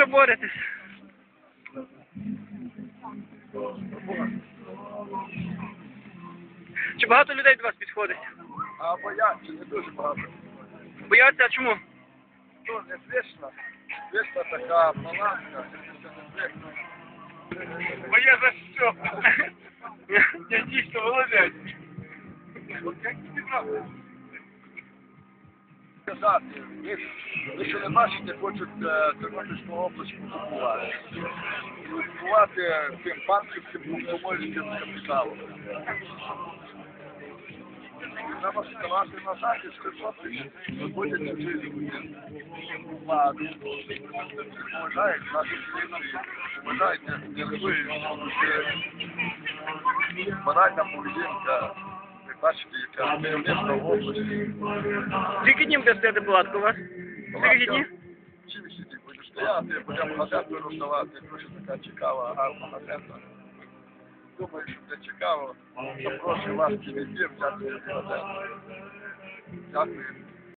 Що боретесь? Чи багато людей до вас підходить? А бояться не дуже багато. Бояться, а чому? Ну, не звична. Звична така баланска, це не звично. Бо я за що? Я дійсно молодець. Сказати, ви, ви що не бачите, хочуть е, Тернопільську область купувати. Купувати тим банківським комсомольським капіталом. Треба ставати на захист Тернопільщини, виходять через владу, поважають нашу поліцію, поважають нервують, моральна поведінка, ви бачите, яка керівництва в області. Скільки днів буде стояти палатка у вас? Скільки днів? Чим сидіти? Буду стояти, будемо газету роздавати, дуже така цікава, гарна газета. Думаю, що буде цікаво. Запрошую вас неділі взяти на газету. Дякую.